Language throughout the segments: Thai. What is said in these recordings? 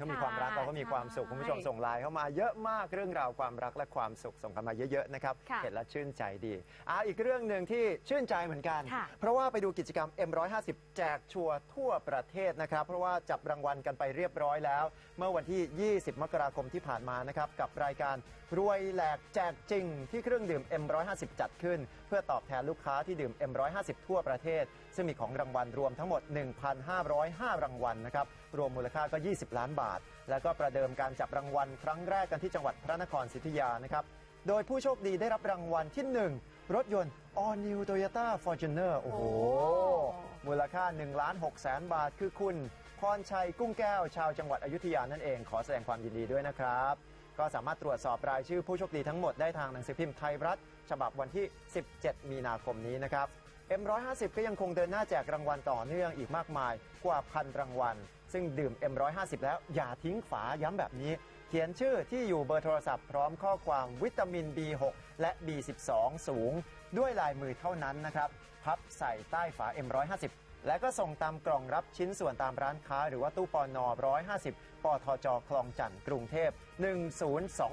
เขามีความรักเราก็มีความสุขคุณผู้ชมส่งไลน์เข้ามาเยอะมากเรื่องราวความรักและความสุขส่งกันมาเยอะๆนะครับค่ะเห็นแล้วชื่นใจดีอ่าอีกเรื่องหนึ่งที่ชื่นใจเหมือนกันค่ะเพราะว่าไปดูกิจกรรม M150 แจกชัวร์ทั่วประเทศนะครับ เพราะว่าจับรางวัลกันไปเรียบร้อยแล้ว เมื่อวันที่ 20 มกราคมที่ผ่านมานะครับกับรายการรวยแหลกแจกจริงที่เครื่องดื่ม M150 จัดขึ้น เพื่อตอบแทนลูกค้าที่ดื่ม M150 ทั่วประเทศ ซึ่งมีของรางวัลรวมทั้งหมด 1,505 รางวัลนะครับรวมมูลค่าก็ 20 ล้านบาทแล้วก็ประเดิมการจับรางวัลครั้งแรกกันที่จังหวัดพระนครศรีอยุธยานะครับ โดยผู้โชคดีได้รับรางวัลที่ 1 รถยนต์ All New Toyota Fortuner โอ้โหโอ้มูลค่า1ล้าน6แสนบาทคือคุณพรชัยกุ้งแก้วชาวจังหวัดอยุธยานั่นเองขอแสดงความยินดีด้วยนะครับ ก็สามารถตรวจสอบรายชื่อผู้โชคดีทั้งหมดได้ทางหนังสือพิมพ์ไทยรัฐ ฉบับวันที่ 17 มีนาคมนี้นะครับ M150 ก็ยังคงเดินหน้าแจกรางวัลต่อเนื่องอีกมากมายกว่าพันรางวัล ซึ่งดื่ม M150 แล้วอย่าทิ้งฝาย้ำแบบนี้ เขียนชื่อที่อยู่เบอร์โทรศัพท์พร้อมข้อความวิตามิน B6 และ B12 สูง ด้วยลายมือเท่านั้นนะครับ พับใส่ใต้ฝา M150 และก็ส่งตามกล่องรับชิ้นส่วนตามร้านค้า หรือว่าตู้ปอนอ150 ปทจ คลองจันทร์กรุงเทพ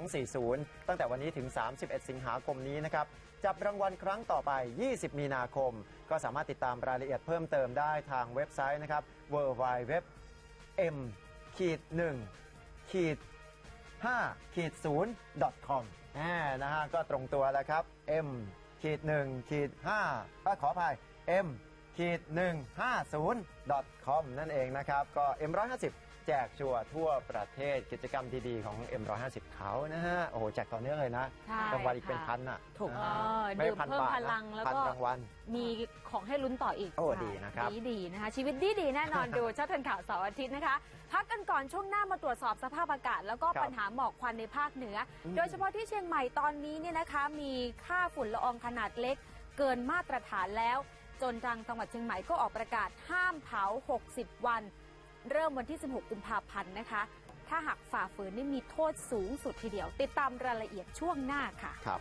10240 ตั้งแต่วันนี้ถึง 31 สิงหาคมนี้นะครับ จับรางวัลครั้งต่อไป 20 มีนาคม ก็สามารถติดตามรายละเอียดเพิ่มเติมได้ทางเว็บไซต์นะครับ w w w m ขีด1ขีด5ขีด0 com อ่นะฮะก็ตรงตัวแล้วครับ m ขีด1ขีด5ขออภัย m ขีด150 com นั่นเองนะครับ ก็ M150 แจกชัวร์ทั่วประเทศกิจกรรมดีๆ ของ M150 เขานะฮะ โอ้โห แจกต่อเนื่องเลยนะใช่รางวัลอีกเป็นค่ะ พันอะถูกอ่าเออไม่ดื่มพันเพิ่มบาทพนะลังแล้วพันก็รางวัล มีของให้ลุ้นต่ออีกโอ้ดีนะครับ ดีดีๆนะคะ ชีวิตดีดีๆแน่นอน ดูชัดทันข่าวเสาร์อาทิตย์นะคะ พักกันก่อนช่วงหน้ามาตรวจสอบสภาพอากาศ แล้วก็ครับปัญหาหมอกควันในภาคเหนืออมโดยเฉพาะที่เชียงใหม่ตอนนี้เนี่ยนะคะ มีค่าฝุ่นละอองขนาดเล็ก เกินมาตรฐานแล้ว จนทางจังหวัดเชียงใหม่ก็ออกประกาศห้ามเผา 60 วัน เริ่มวันที่ 16 กุมภาพันธ์นะคะ ถ้าหากฝ่าฝืนนี่มีโทษสูงสุดทีเดียว ติดตามรายละเอียดช่วงหน้าค่ะครับ